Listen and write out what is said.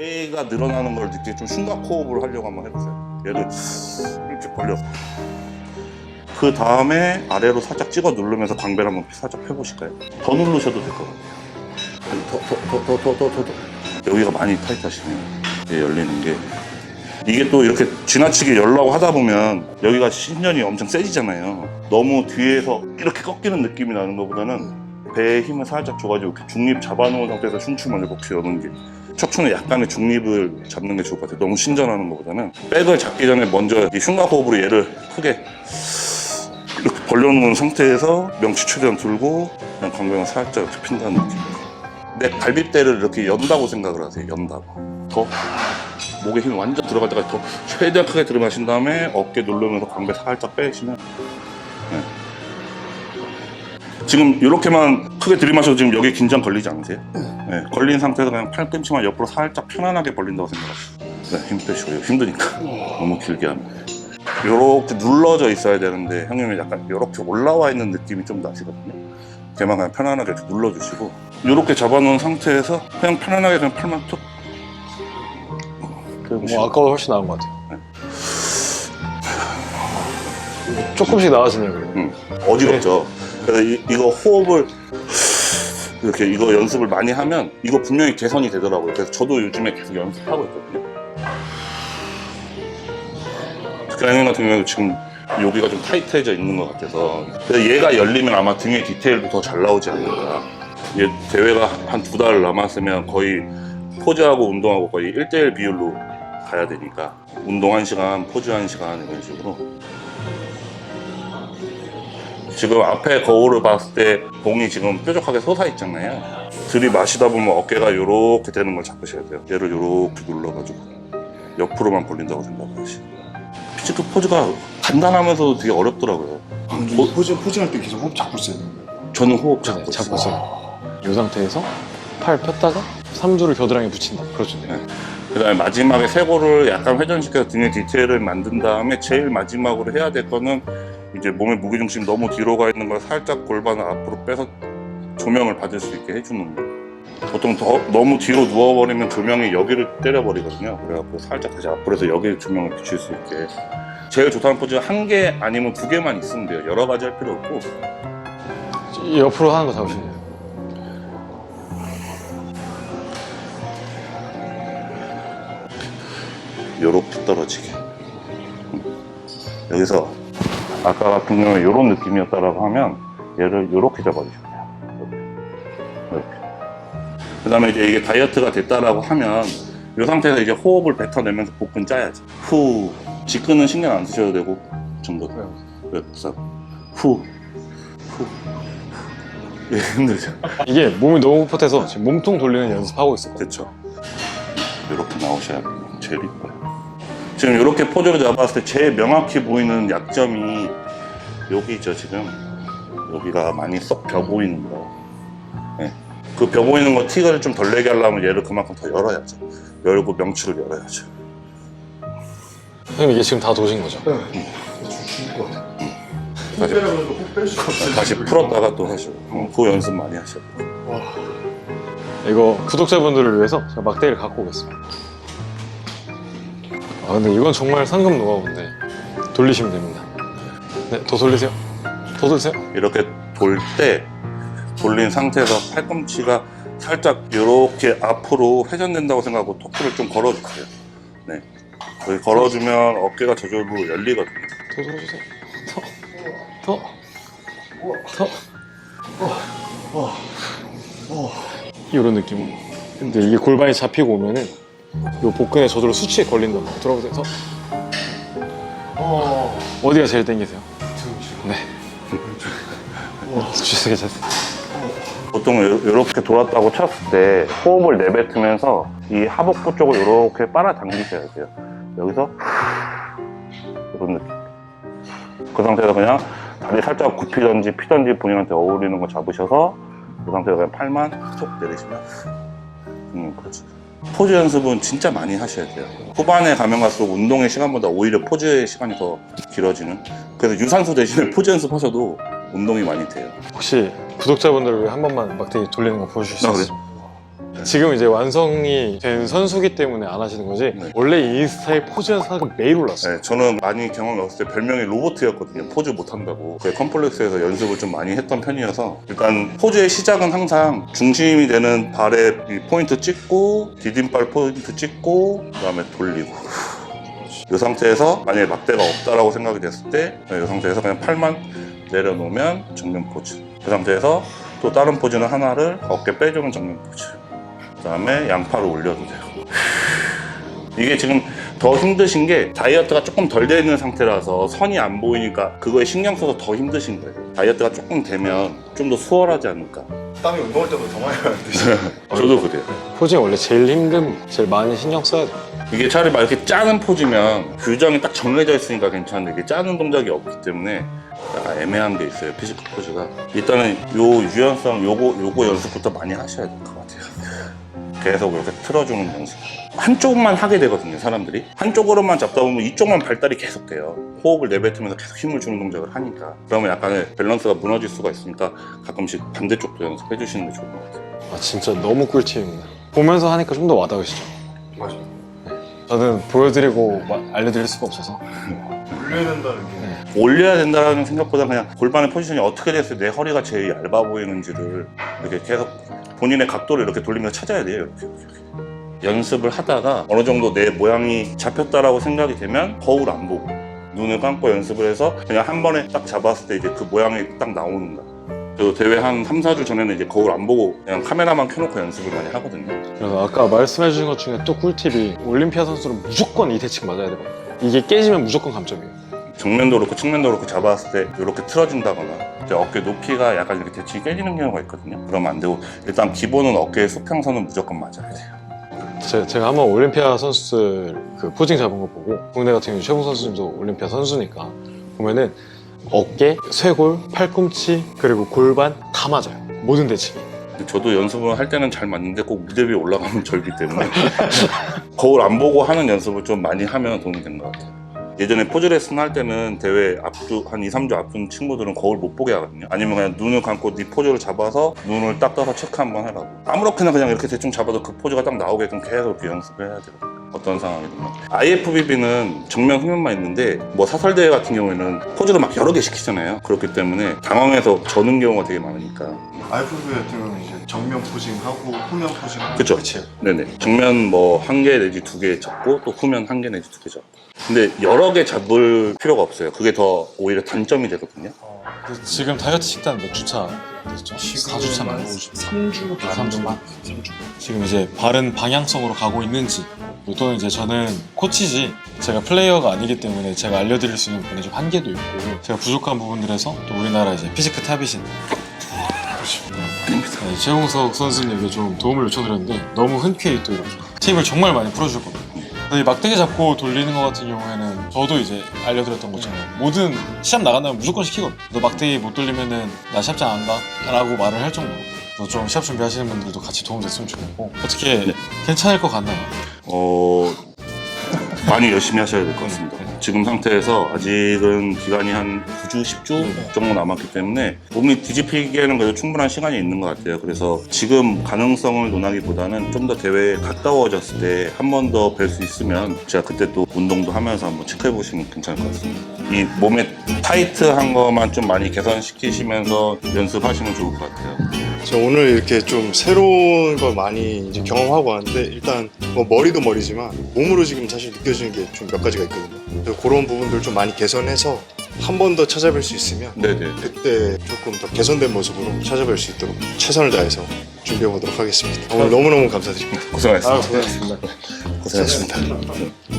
얘가 늘어나는 걸 느끼게 좀 흉곽호흡을 하려고 한번 해보세요. 얘를 이렇게 벌려서. 그 다음에 아래로 살짝 찍어 누르면서 광배를 한번 살짝 펴보실까요? 더 누르셔도 될 것 같아요. 더, 더, 더, 더, 더, 더, 더. 더 여기가 많이 타이트하시네요. 이게 열리는 게. 이게 또 이렇게 지나치게 열라고 하다 보면 여기가 신전이 엄청 세지잖아요. 너무 뒤에서 이렇게 꺾이는 느낌이 나는 것보다는 배에 힘을 살짝 줘가지고 중립 잡아놓은 상태에서 흉추만 이렇게 여는 게 척추는 약간의 중립을 잡는 게 좋을 것 같아요. 너무 신전하는 것보다는 백을 잡기 전에 먼저 이 흉곽 호흡으로 얘를 크게 이렇게 벌려놓은 상태에서 명치 최대한 들고 그냥 광배만 살짝 이렇게 핀다는 느낌. 내 갈비대를 이렇게 연다고 생각을 하세요. 연다고. 더 목에 힘이 완전 들어갈 때까지 더 최대한 크게 들이마신 다음에 어깨 누르면서 광배 살짝 빼시면 네. 지금 이렇게만 크게 들이마셔도 지금 여기 긴장 걸리지 않으세요? 네. 걸린 상태에서 그냥 팔꿈치만 옆으로 살짝 편안하게 벌린다고 생각하세요. 네, 힘 빼시고 이거 힘드니까 너무 길게 하면 이렇게 눌러져 있어야 되는데 형님이 약간 이렇게 올라와 있는 느낌이 좀 나시거든요. 걔만 그냥 편안하게 이렇게 눌러주시고 이렇게 잡아놓은 상태에서 그냥 편안하게 그냥 팔만 툭 뭐 아까보다 훨씬 나은 것 같아요. 조금씩 나아지네요. 그리고. 음, 어지럽죠. 이거 호흡을 이렇게 이거 연습을 많이 하면 이거 분명히 개선이 되더라고요. 그래서 저도 요즘에 계속 연습하고 있거든요. 그랑형 같은 경우에도 지금 여기가 좀 타이트해져 있는 것 같아서 그래서 얘가 열리면 아마 등의 디테일도 더 잘 나오지 않을까. 얘 대회가 한 두 달 남았으면 거의 포즈하고 운동하고 거의 1대1 비율로 가야 되니까 운동 1시간, 포즈 1시간 이런 식으로 지금 앞에 거울을 봤을 때 봉이 지금 뾰족하게 솟아 있잖아요. 들이마시다 보면 어깨가 이렇게 되는 걸 잡으셔야 돼요. 얘를 이렇게 눌러가지고 옆으로만 벌린다고 생각하시고 피지크 포즈가 간단하면서도 되게 어렵더라고요. 뭐, 포징, 포징할 때 계속 호흡 잡고 있어야 되는 거예요. 저는 호흡 잡고 네, 잡고 있어요. 있어요. 이 상태에서 팔 폈다가 삼두를 겨드랑이에 붙인다. 그렇죠. 네. 그 다음에 마지막에 쇄골을 약간 회전시켜서 등의 디테일을 만든 다음에 제일 마지막으로 해야 될 거는 이제 몸의 무게중심 너무 뒤로 가 있는 걸 살짝 골반을 앞으로 빼서 조명을 받을 수 있게 해주는 거. 보통 더, 너무 뒤로 누워버리면 조명이 여기를 때려버리거든요. 그래갖고 살짝 다시 앞으로 해서 여기 조명을 비출 수 있게. 제일 좋다는 포즈 한 개 아니면 두 개만 있으면 돼요. 여러 가지 할 필요 없고. 이 옆으로 하는 거 잡으시면 돼요. 요렇게 떨어지게. 음. 여기서 아까 같은 경우에 요런 느낌이었다라고 하면 얘를 요렇게 잡아주시면 돼요. 이렇게. 이렇게. 그 다음에 이제 이게 다이어트가 됐다라고 하면 이 상태에서 이제 호흡을 뱉어내면서 복근 짜야지. 후. 지끈은 신경 안 쓰셔도 되고 정도. 그래서 후. 후. 예, 힘들죠. 이게 몸이 너무 뻣뻣해서 지금 몸통 돌리는 연습하고 있었거든요. 그렇죠. 이렇게 나오셔야 제일 이뻐요. 지금 이렇게 포즈를 잡았을 때 제일 명확히 보이는 약점이 여기죠 지금 여기가 많이 쏙벼 보이는 거. 네. 그벼 보이는 거 티를 좀 덜 내게 하려면 얘를 그만큼 더 열어야죠. 열고 명치를 열어야죠. 형님 이게 지금 다 도신 거죠? 네. 죽을 것 같아요. 다시. 다시 풀었다가 또 하시고 어, 그 연습 많이 하셔야 돼요. 와, 이거 구독자분들을 위해서 제가 막대기를 갖고 오겠습니다. 아 근데 이건 정말 상금 노하우인데 돌리시면 됩니다. 네, 더 돌리세요. 더 돌리세요. 이렇게 돌 때 돌린 상태에서 팔꿈치가 살짝 이렇게 앞으로 회전된다고 생각하고 토크를 좀 걸어주세요. 네. 여기 걸어주면 어깨가 저절로 열리거든요. 더 돌려주세요. 더, 더, 더. 이런 느낌으로. 근데 이게 골반이 잡히고 오면은 요 복근에 저절로 수치에 걸린단 말이에요. 들어보세요. 더. 어, 어디가 제일 땡기세요? 네. 수치 괜찮습니다. 보통 이렇게 돌았다고 쳤을 때 호흡을 내뱉으면서 이 하복부 쪽을 이렇게 빨아당기셔야 돼요. 여기서 이런 느낌. 그 상태에서 그냥 다리 살짝 굽히던지 피던지 본인한테 어울리는 거 잡으셔서 그 상태에서 그냥 팔만 톡 내리시면 음, 그렇죠. 포즈 연습은 진짜 많이 하셔야 돼요. 후반에 가면 갈수록 운동의 시간보다 오히려 포즈의 시간이 더 길어지는. 그래서 유산소 대신에 포즈 연습하셔도 운동이 많이 돼요. 혹시 구독자분들을 위해 한 번만 막대기 돌리는 거 보여주실 수 아, 그래요? 있어요? 지금 이제 완성이 된 선수기 때문에 안 하시는 거지 네. 원래 인스타에 포즈 연사가 매일 올랐어요 네, 저는 많이 경험이 없을 때 별명이 로보트였거든요. 포즈 못한다고. 그 컴플렉스에서 연습을 좀 많이 했던 편이어서 일단 포즈의 시작은 항상 중심이 되는 발에 이 포인트 찍고 디딤발 포인트 찍고 그다음에 돌리고 이 상태에서 만약에 막대가 없다라고 생각이 됐을 때 이 상태에서 그냥 팔만 내려놓으면 정면 포즈 그 상태에서 또 다른 포즈는 하나를 어깨 빼주는 정면 포즈 그 다음에 양팔을 올려도 되고 이게 지금 더 힘드신 게 다이어트가 조금 덜돼 있는 상태라서 선이 안 보이니까 그거에 신경 써서 더 힘드신 거예요. 다이어트가 조금 되면 좀 더 수월하지 않을까. 땀이 운동할 때보다 더 많이 나는데 저도 그래요. 포징이 원래 제일 힘든 제일 많이 신경 써야 돼 이게 차라리 막 이렇게 짜는 포즈면 규정이 딱 정해져 있으니까 괜찮은데 이게 짜는 동작이 없기 때문에 약간 애매한 게 있어요. 피지컬 포즈가. 일단은 요 유연성 요거 요거 연습부터 많이 하셔야 될 것 같아요. 계속 이렇게 틀어주는 연습. 한쪽만 하게 되거든요, 사람들이. 한쪽으로만 잡다 보면 이쪽만 발달이 계속 돼요. 호흡을 내뱉으면서 계속 힘을 주는 동작을 하니까. 그러면 약간의 밸런스가 무너질 수가 있으니까 가끔씩 반대쪽도 연습해 주시는 게 좋은 것 같아요. 아 진짜 너무 꿀팁입니다 보면서 하니까 좀 더 와닿으시죠 맞아 저는 보여드리고 마- 알려드릴 수가 없어서 올려야 된다는 게 올려야 된다는 생각보다 그냥 골반의 포지션이 어떻게 됐을 때 내 허리가 제일 얇아 보이는지를 이렇게 계속 본인의 각도를 이렇게 돌리면서 찾아야 돼요. 이렇게, 이렇게. 연습을 하다가 어느 정도 내 모양이 잡혔다라고 생각이 되면 거울 안 보고 눈을 감고 연습을 해서 그냥 한 번에 딱 잡았을 때 이제 그 모양이 딱 나오는 거야. 그리고 대회 한 3, 4주 전에는 이제 거울 안 보고 그냥 카메라만 켜놓고 연습을 많이 하거든요. 그래서 아까 말씀해 주신 것 중에 또 꿀팁이 올림피아 선수는 무조건 이 대칭 맞아야 되거든요 이게 깨지면 무조건 감점이에요 정면도 그렇고 측면도 그렇고 잡았을 때 이렇게 틀어진다거나 이제 어깨 높이가 약간 이렇게 대칭이 깨지는 경우가 있거든요. 그러면 안 되고 일단 기본은 어깨의 수평선은 무조건 맞아야 돼요. 제, 제가 한번 올림피아 선수들 그 포징 잡은 거 보고 국내 같은 경우 최고 선수님도 올림피아 선수니까 보면은 어깨, 쇄골, 팔꿈치 그리고 골반 다 맞아요 모든 대칭이 근데 저도 연습을 할 때는 잘 맞는데 꼭 무대 위에 올라가면 절기 때문에 거울 안 보고 하는 연습을 좀 많이 하면 도움이 되는 것 같아요. 예전에 포즈 레슨 할 때는 대회 앞두 한 2, 3주 앞둔 친구들은 거울 못 보게 하거든요. 아니면 그냥 눈을 감고 네 포즈를 잡아서 눈을 딱 떠서 체크 한번 해라고. 아무렇게나 그냥 이렇게 대충 잡아도 그 포즈가 딱 나오게끔 계속 이렇게 연습을 해야 되거든요. 어떤 상황이든. IFBB는 정면 후면만 있는데 뭐 사설대회 같은 경우에는 포즈를 막 여러 개 시키잖아요. 그렇기 때문에 당황해서 저는 경우가 되게 많으니까 IFB 같은 경우는 이제 정면 포징하고 후면 포징하고 그쵸. 끝이에요 네네. 정면 뭐 한 개 내지 두 개 잡고 또 후면 한 개 내지 두 개 잡고. 근데 여러 개 잡을 필요가 없어요. 그게 더 오히려 단점이 되거든요. 지금 다이어트 식단 몇 주차 됐죠? 4주차 만 3주 3주만? 지금 이제 바른 방향성으로 가고 있는지 또는 이제 저는 코치지 제가 플레이어가 아니기 때문에 제가 알려드릴 수 있는 부분에 좀 한계도 있고 제가 부족한 부분들에서 또 우리나라 이제 피지크 탑이신 네, 최홍석 선수님에게 좀 도움을 요청드렸는데 너무 흔쾌히 또 이렇게 팁을 정말 많이 풀어주셨거든요 근데 이 막대기 잡고 돌리는 것 같은 경우에는 저도 이제 알려드렸던 것처럼 모든 시합 나간다면 무조건 시키거든요 너 막대기 못 돌리면은 나 시합장 안 가? 라고 말을 할 정도로 좀 시합 준비하시는 분들도 같이 도움 됐으면 좋겠고 어떻게 네. 괜찮을 것 같나요? 어, 많이 열심히 하셔야 될 것 같습니다. 지금 상태에서 아직은 기간이 한 9주, 10주 정도 남았기 때문에 몸이 뒤집히기에는 그래도 충분한 시간이 있는 것 같아요. 그래서 지금 가능성을 논하기보다는 좀 더 대회에 가까워졌을 때 한 번 더 뵐 수 있으면 제가 그때 또 운동도 하면서 한번 체크해 보시면 괜찮을 것 같습니다. 이 몸에 타이트한 것만 좀 많이 개선시키시면서 연습하시면 좋을 것 같아요. 저 오늘 이렇게 좀 새로운 걸 많이 이제 경험하고 왔는데 일단 뭐 머리도 머리지만 몸으로 지금 사실 느껴지는 게 좀 몇 가지가 있거든요. 그래서 그런 부분들 좀 많이 개선해서 한 번 더 찾아뵐 수 있으면 네네. 그때 조금 더 개선된 모습으로 찾아뵐 수 있도록 최선을 다해서 준비해 보도록 하겠습니다. 오늘 너무너무 감사드립니다. 고생하셨습니다. 고생하셨습니다. 고생하셨습니다.